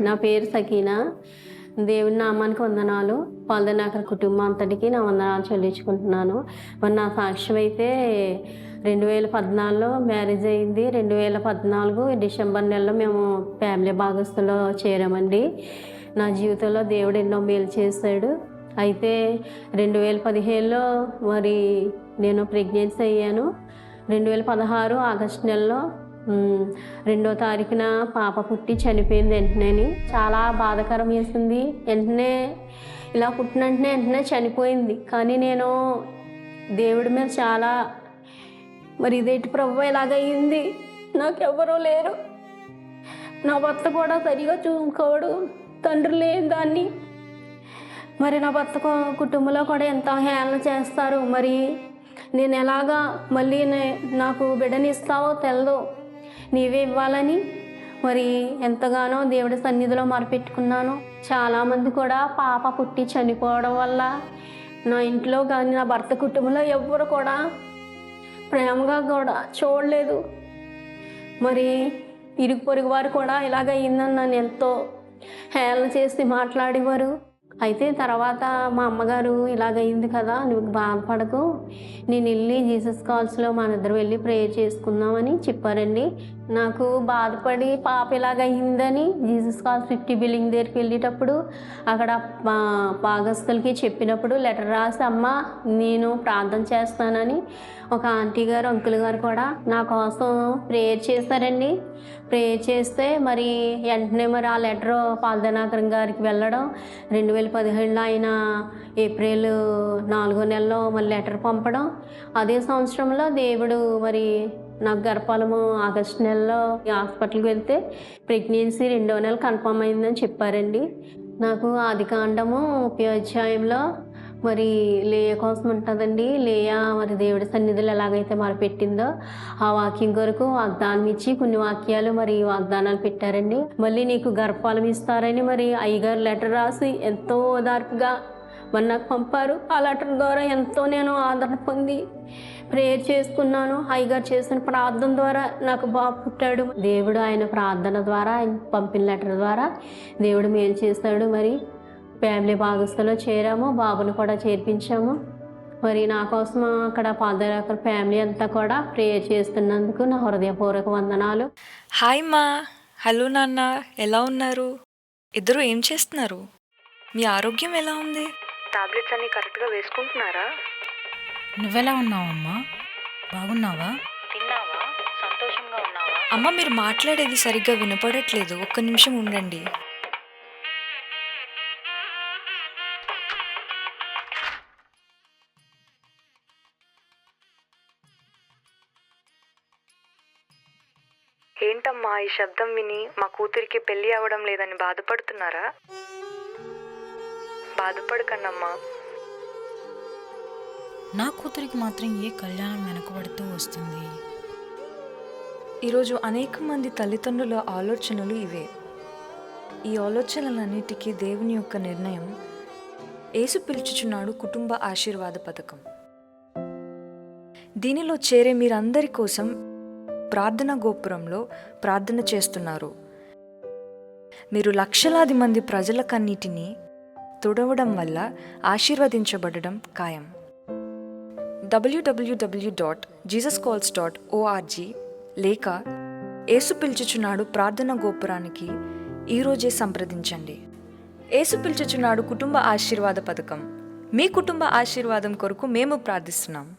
నా పేరు సకీనా. దేవుని నామానికి వందనాలు. పాల్దనాకర్ కుటుంబం అంతటికి నా వందనాలు చెల్లించుకుంటున్నాను. మరి నా సాక్ష్యం అయితే రెండు వేల పద్నాలుగులో మ్యారేజ్ అయింది. రెండు వేల పద్నాలుగు డిసెంబర్ నెలలో మేము ఫ్యామిలీ భాగస్తులో చేరామండి. నా జీవితంలో దేవుడు ఎన్నో మేలు చేశాడు. అయితే రెండు వేల పదిహేనులో మరి నేను ప్రెగ్నెన్సీ అయ్యాను. రెండు వేల పదహారు ఆగస్టు నెలలో రెండో తారీఖున పాప పుట్టి చనిపోయింది వెంటనే చాలా బాధాకరం వేసింది వెంటనే ఇలా పుట్టిన వెంటనే వెంటనే చనిపోయింది. కానీ నేను దేవుడి మీద చాలా మరి ఇదేంటి ప్రభు ఇలాగయ్యింది నాకెవ్వరూ లేరు. నా భర్త కూడా సరిగా చూసుకోడు. తండ్రి లేని దాన్ని. మరి నా భర్త కుటుంబంలో కూడా ఎంత హేళన చేస్తారు? మరి నేను ఎలాగా మళ్ళీ నాకు బిడ్డనిస్తావో తెలదు. నీవే ఇవ్వాలని. మరి ఎంతగానో దేవుడి సన్నిధిలో మొరపెట్టుకున్నాను. చాలామంది కూడా పాప పుట్టి చనిపోవడం వల్ల నా ఇంట్లో కానీ నా భర్త కుటుంబంలో ఎవ్వరు కూడా ప్రేమగా కూడా చూడలేదు. మరి ఇరుగు పొరుగు వారు కూడా ఇలాగ అయిందని నన్ను ఎంతో హేళన చేసి మాట్లాడేవారు. అయితే తర్వాత మా అమ్మగారు ఇలాగైంది కదా నువ్వు బాధపడకు. నేను వెళ్ళి జీసస్ కాల్స్లో మన ఇద్దరు వెళ్ళి ప్రేయర్ చేసుకుందామని చెప్పారండి. నాకు బాధపడి పాప ఇలాగ అయిందని జీసస్ కాల్ ఫిఫ్టీ బిల్డింగ్ దగ్గరికి వెళ్ళేటప్పుడు అక్కడ పాగస్తులకి భాగస్తులకి చెప్పినప్పుడు లెటర్ రాసి అమ్మ నేను ప్రార్థన చేస్తానని ఒక ఆంటీ గారు అంకుల్ గారు కూడా నా కోసం ప్రేయర్ చేస్తారండి. ప్రేయర్ చేస్తే మరి వెంటనే మరి ఆ లెటర్ పాల్దనాకరం గారికి వెళ్ళడం రెండు వేల పదిహేడులో ఆయన ఏప్రిల్ నాలుగో నెలలో మరి లెటర్ పంపడం. అదే సంవత్సరంలో దేవుడు మరి నాకు గర్భఫలము ఆగస్టు నెలలో హాస్పిటల్కి వెళ్తే ప్రెగ్నెన్సీ రెండో నెల కన్ఫామ్ అయిందని చెప్పారండి. నాకు ఆది కాండము మరి లేయ కోసం ఉంటుందండి. లేయ మరి దేవుడి సన్నిధులు ఎలాగైతే మరి పెట్టిందో ఆ వాక్యం కొరకు వాగ్దానం ఇచ్చి కొన్ని వాక్యాలు మరి వాగ్దానాలు పెట్టారండి. మళ్ళీ నీకు గర్భఫలం ఇస్తారని మరి అయ్యగారు లెటర్ రాసి ఎంతో ఓదార్పుగా మరి నాకు పంపారు. ఆ లెటర్ ద్వారా ఎంతో నేను ఆదరణ పొంది ప్రేయర్ చేసుకున్నాను. అయ్యగారు చేసిన ప్రార్థన ద్వారా నాకు బాబు పుట్టాడు. దేవుడు ఆయన ప్రార్థన ద్వారా ఆయన పంపిన లెటర్ ద్వారా దేవుడు మేలు చేస్తాడు. మరి ఫ్యామిలీ భాగస్థలో చేరాము. బాబుని కూడా చేర్పించాము. మరి నా కోసం అక్కడ పాదయాత్ర ఫ్యామిలీ అంతా కూడా ప్రేయర్ చేస్తున్నందుకు నా హృదయపూర్వక వందనాలు. హాయ్ మా. హలో నాన్న. ఎలా ఉన్నారు? ఇద్దరు ఏం చేస్తున్నారు? మీ ఆరోగ్యం ఎలా ఉంది? టాబ్లెట్స్ అన్ని కరెక్ట్గా వేసుకుంటున్నారా? నువ్వెలా ఉన్నావమ్మా బాగున్నావా? తిన్నావా? సంతోషంగా ఉన్నావా? అమ్మ మీరు మాట్లాడేది సరిగ్గా వినపడట్లేదు. ఒక్క నిమిషం ఉండండి. ఏంటమ్మా ఈ శబ్దం విని మా కూతురికి పెళ్ళి అవ్వడం లేదని బాధపడుతున్నారా? బాధపడకండమ్మా. నా కూతురికి మాత్రం ఏ కళ్యాణం వెనకబడుతూ వస్తుంది? ఈరోజు అనేక మంది తల్లిదండ్రుల ఆలోచనలు ఇవే. ఈ ఆలోచనలన్నిటికీ దేవుని యొక్క నిర్ణయం ఏసు పిలుచుచున్నాడు కుటుంబ ఆశీర్వాద పథకం. దీనిలో చేరే మీరందరి కోసం ప్రార్థన గోపురంలో ప్రార్థన చేస్తున్నారు. మీరు లక్షలాది మంది ప్రజలకన్నిటినీ తుడవడం వల్ల ఆశీర్వదించబడడం ఖాయం. WWW dot Jesus calls dot ORG లేక ఏసు పిలుచుచున్నాడు ప్రార్థన గోపురానికి ఈరోజే సంప్రదించండి. ఏసు పిలుచుచున్నాడు కుటుంబ ఆశీర్వాద పథకం. మీ కుటుంబ ఆశీర్వాదం కొరకు మేము ప్రార్థిస్తున్నాం.